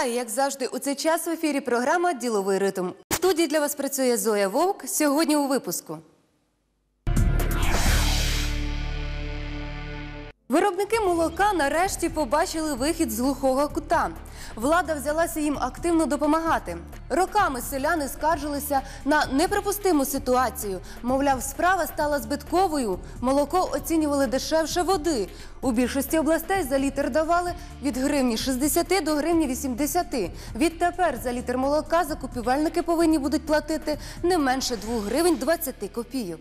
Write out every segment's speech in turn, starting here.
Вітаю, як завжди, у цей час в ефірі програма Діловий ритм. В студії для вас працює Зоя Вовк. Сьогодні у випуску. Виробники молока нарешті побачили вихід з глухого кута. Влада взялася їм активно допомагати. Роками селяни скаржилися на неприпустиму ситуацію. Мовляв, справа стала збитковою. Молоко оцінювали дешевше води. У більшості областей за літр давали від гривні 60 до гривні 80. Відтепер за літр молока закупівельники повинні будуть платити не менше 2 гривень 20 копійок.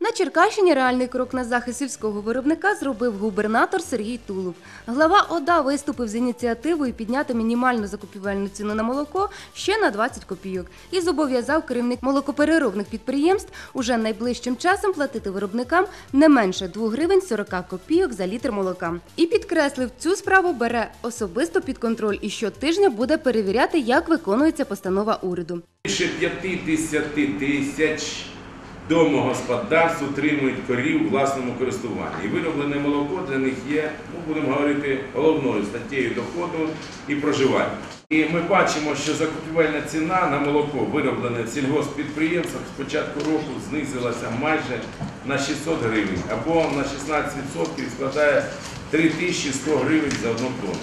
На Черкащині реальний крок на захист сільського виробника зробив губернатор Сергій Тулуб. Глава ОДА виступив з ініціативою підняти мінімальну закупівельну ціну на молоко ще на 20 копійок і зобов'язав керівник молокопереробних підприємств уже найближчим часом платити виробникам не менше 2 гривень 40 копійок за літр молока. І підкреслив, цю справу бере особисто під контроль і щотижня буде перевіряти, як виконується постанова уряду. Більше 50 тисяч домогосподарств утримують корів у власному користуванні. І вироблене молоко для них є, ну будемо говорити, головною статтєю доходу і проживання. І ми бачимо, що закупівельна ціна на молоко, вироблене в сільгосппідприємствах, з початку року знизилася майже на 600 гривень або на 16% складає 3100 гривень за одну тонну.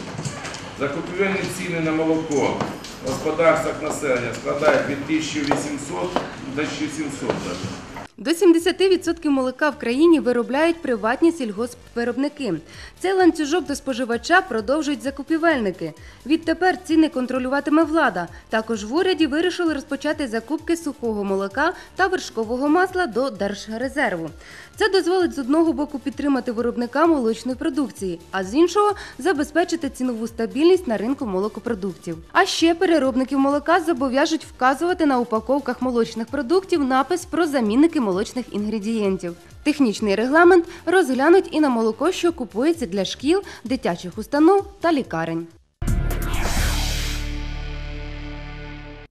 Закупівельні ціни на молоко в господарствах населення складають від 1800 до 1700 навіть. До 70% молока в країні виробляють приватні сільгоспвиробники. Цей ланцюжок до споживача продовжують закупівельники. Відтепер ціни контролюватиме влада. Також в уряді вирішили розпочати закупки сухого молока та вершкового масла до Держрезерву. Це дозволить з одного боку підтримати виробника молочної продукції, а з іншого забезпечити цінову стабільність на ринку молокопродуктів. А ще переробників молока зобов'яжуть вказувати на упаковках молочних продуктів напис про замінники молочних інгредієнтів. Технічний регламент розглянуть і на молоко, що купується для шкіл, дитячих установ та лікарень.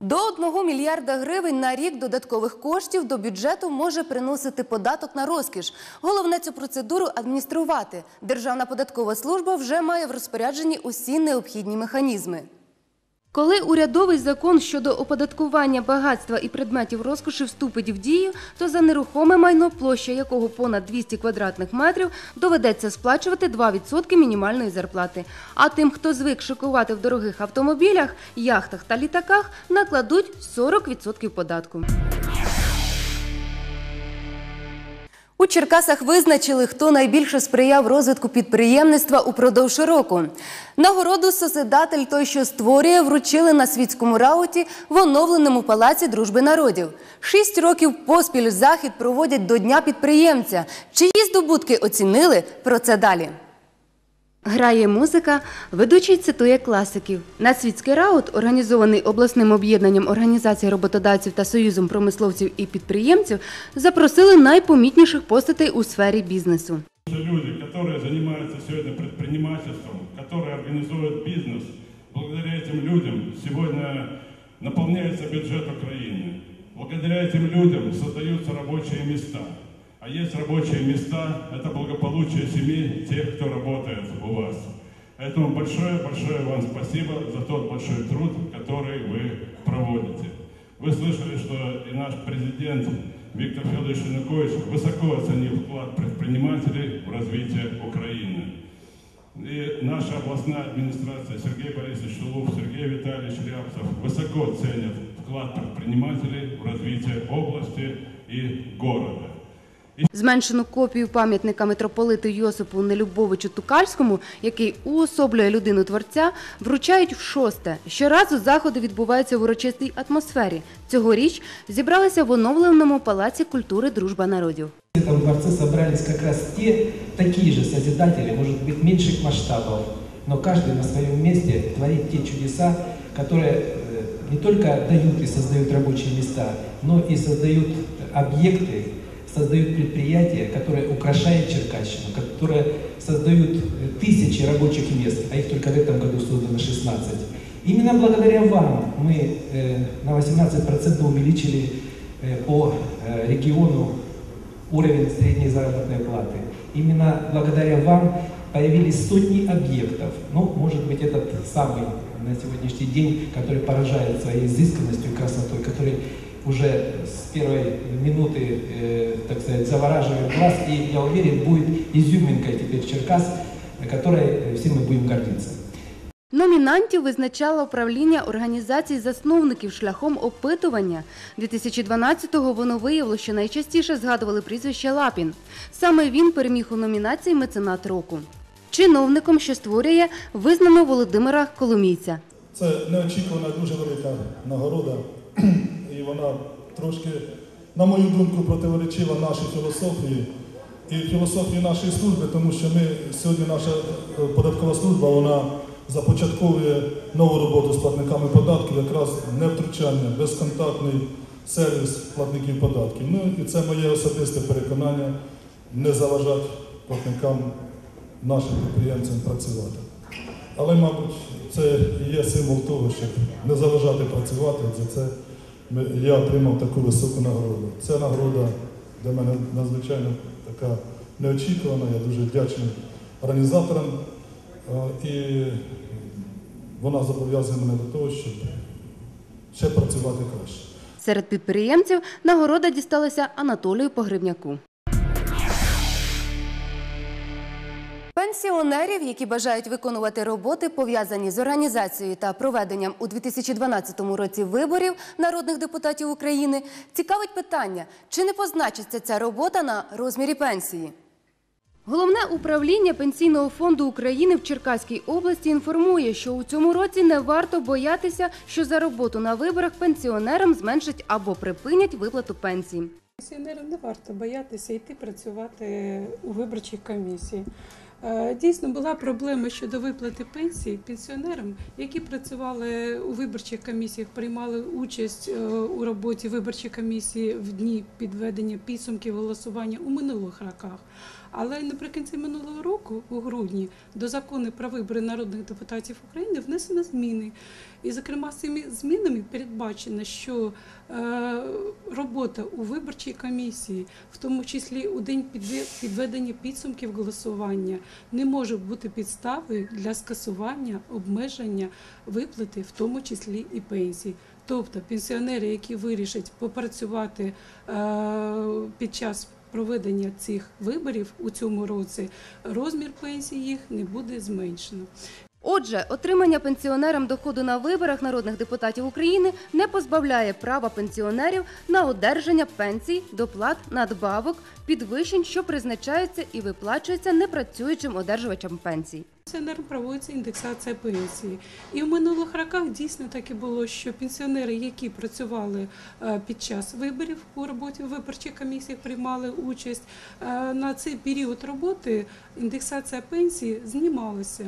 До 1 мільярда гривень на рік додаткових коштів до бюджету може приносити податок на розкіш. Головне цю процедуру адмініструвати. Державна податкова служба вже має в розпорядженні усі необхідні механізми. Коли урядовий закон щодо оподаткування багатства і предметів розкоші вступить в дію, то за нерухоме майно, площа якого понад 200 квадратних метрів, доведеться сплачувати 2% мінімальної зарплати. А тим, хто звик шикувати в дорогих автомобілях, яхтах та літаках, накладуть 40% податку. У Черкасах визначили, хто найбільше сприяв розвитку підприємництва упродовж року. Нагороду созидатель той, що створює, вручили на світському рауті в оновленому палаці дружби народів. Шість років поспіль захід проводять до Дня підприємця. Чиї здобутки оцінили? Про це далі. Грає музика, ведучий цитує класиків. Нацвітський раут, організований обласним об'єднанням організацій роботодавців та союзом промисловців і підприємців, запросили найпомітніших постатей у сфері бізнесу. Люди, которые занимаются сегодня предпринимательством, которые организуют бизнес, благодаря этим людям сегодня наполняется бюджет Украины. Благодаря этим людям создаются рабочие места. А есть рабочие места, это благополучие семей тех, кто работает у вас. Поэтому большое-большое вам спасибо за тот большой труд, который вы проводите. Вы слышали, что и наш президент Виктор Федорович Янукович высоко оценил вклад предпринимателей в развитие Украины. И наша областная администрация, Сергей Борисович Шулув, Сергей Витальевич Рябцев высоко ценят вклад предпринимателей в развитие области и города. Зменшену копію пам'ятника митрополиту Йосипу Нелюбовичу Тукальському, який уособлює людину творця, вручають в шосте. Щоразу заходи відбуваються в урочистій атмосфері. Цьогоріч зібралися в оновленому палаці культури Дружба народів. В этом дворце собрались как раз те, такие же созидатели, может быть, меньших масштабов, но каждый на своем месте творит те чудеса, которые э, не только дают и создают рабочие места, но и создают объекты, Создают предприятия, которые украшают Черкащину, которые создают э, тысячи рабочих мест, а их только в этом году создано 16. Именно благодаря вам мы э, на 18% увеличили э, по региону уровень средней заработной платы. Именно благодаря вам появились сотни объектов. Ну, может быть, этот самый на сегодняшний день, который поражает своей изысканностью и красотой, который уже с первой минуты, э, так сказать, завораживает глаз, и я уверен, будет изюминкой теперь Черкас, которой э, все мы будем гордиться. Номінантів визначало управління організацій засновників шляхом опитування. 2012-го воно виявило, що найчастіше згадували прізвище Лапін. Саме він переміг у номінації Меценат року. Чиновником, що створює, визнано Володимира Коломійця. Це неочікувана дуже велика нагорода, вона трошки, на мою думку, противоречила нашій філософії і філософії нашої служби, тому що ми сьогодні наша е, податкова служба вона започатковує нову роботу з платниками податків, якраз невтручання, безконтактний сервіс платників податків. Ну і це моє особисте переконання не заважати платникам нашим підприємцям працювати. Але, мабуть, це є символ того, щоб не заважати працювати. За це я отримав таку високу нагороду. Ця нагорода для мене надзвичайно така неочікувана. Я дуже вдячний організаторам. І вона зобов'язує мене до того, щоб ще працювати краще. Серед підприємців нагорода дісталася Анатолію Погребняку. Пенсіонерів, які бажають виконувати роботи, пов'язані з організацією та проведенням у 2012 році виборів народних депутатів України, цікавить питання, чи не позначиться ця робота на розмірі пенсії. Головне управління Пенсійного фонду України в Черкаській області інформує, що у цьому році не варто боятися, що за роботу на виборах пенсіонерам зменшать або припинять виплату пенсії. Пенсіонерам не варто боятися йти працювати у виборчій комісії. Е, Дійсно, була проблема щодо виплати пенсій пенсіонерам, які працювали у виборчих комісіях, приймали участь е, у роботі виборчої комісії в дні підведення підсумків голосування у минулих роках. Але наприкінці минулого року, у грудні, до закону про вибори народних депутатів України внесено зміни. І, зокрема, з цими змінами передбачено, що е, робота у виборчій комісії, в тому числі у день підведення підсумків голосування, не може бути підставою для скасування обмеження виплати, в тому числі і пенсій. Тобто пенсіонери, які вирішать попрацювати е, під час проведення цих виборів у цьому році, розмір пенсії їх не буде зменшено. Отже, отримання пенсіонерам доходу на виборах народних депутатів України не позбавляє права пенсіонерів на одержання пенсій, доплат, надбавок, підвищень, що призначаються і виплачуються непрацюючим одержувачам пенсій. Пенсіонерам проводиться індексація пенсії. І в минулих роках дійсно так і було, що пенсіонери, які працювали е, під час виборів у роботі в виборчих комісіях, приймали участь е, на цей період роботи, індексація пенсії знімалася.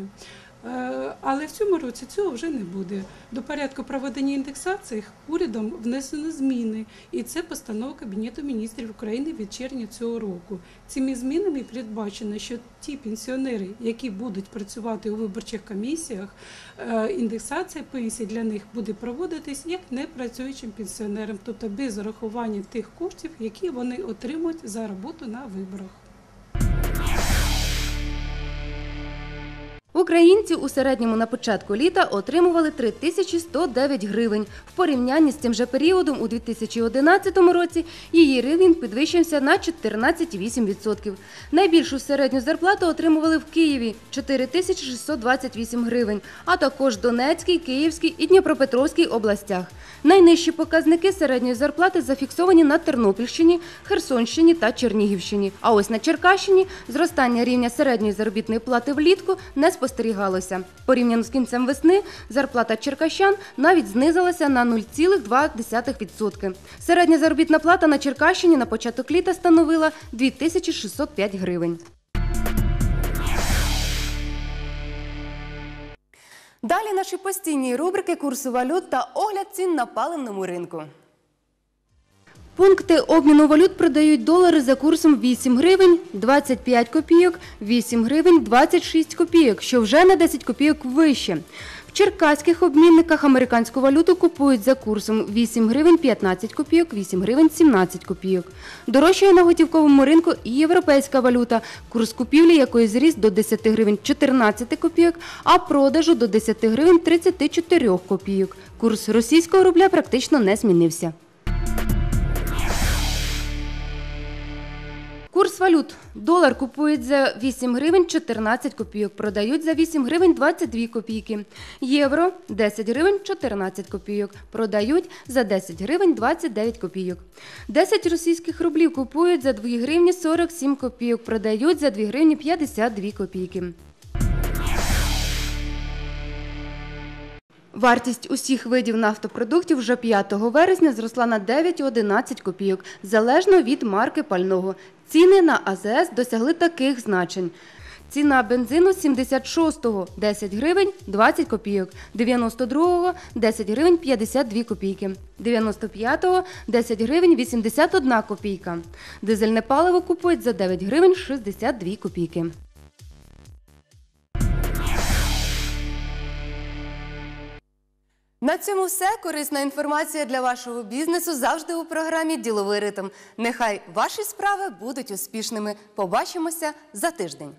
Е, Але в цьому році цього вже не буде. До порядку проведення індексації урядом внесено зміни, і це постанова Кабінету міністрів України від червня цього року. Цими змінами передбачено, що ті пенсіонери, які будуть працювати у виборчих комісіях, е, індексація пенсій для них буде проводитись як непрацюючим пенсіонерам, тобто без урахування тих коштів, які вони отримують за роботу на виборах. Українці у середньому на початку літа отримували 3109 гривень. В порівнянні з цим же періодом у 2011 році її рівень підвищився на 14,8%. Найбільшу середню зарплату отримували в Києві 4628 гривень, а також Донецькій, Київській і Дніпропетровській областях. Найнижчі показники середньої зарплати зафіксовані на Тернопільщині, Херсонщині та Чернігівщині. А ось на Черкащині зростання рівня середньої заробітної плати влітку не спостерігалося. Порівняно з кінцем весни зарплата черкащан навіть знизилася на 0,2%. Середня заробітна плата на Черкащині на початок літа становила 2605 гривень. Далі наші постійні рубрики курсу валют та огляд цін на паливному ринку. Пункти обміну валют продають долари за курсом 8 гривень 25 копійок, 8 гривень 26 копійок, що вже на 10 копійок вище. В черкаських обмінниках американську валюту купують за курсом 8 гривень 15 копійок, 8 гривень 17 копійок. Дорожчає на готівковому ринку і європейська валюта, курс купівлі якої зріс до 10 гривень 14 копійок, а продажу до 10 гривень 34 копійок. Курс російського рубля практично не змінився. Курс валют. Долар купують за 8 гривень 14 копійок, продають за 8 гривень 22 копійки. Євро 10 гривень 14 копійок, продають за 10 гривень 29 копійок. 10 російських рублів купують за 2 гривні 47 копійок, продають за 2 гривні 52 копійки. Вартість усіх видів нафтопродуктів вже 5 вересня зросла на 9,11 копійок, залежно від марки пального. Ціни на АЗС досягли таких значень. Ціна бензину 76-го – 10 гривень 20 копійок, 92-го – 10 гривень 52 копійки, 95-го – 10 гривень 81 копійка. Дизельне паливо купують за 9 гривень 62 копійки. На цьому все. Корисна інформація для вашого бізнесу завжди у програмі Діловий ритм. Нехай ваші справи будуть успішними. Побачимося за тиждень.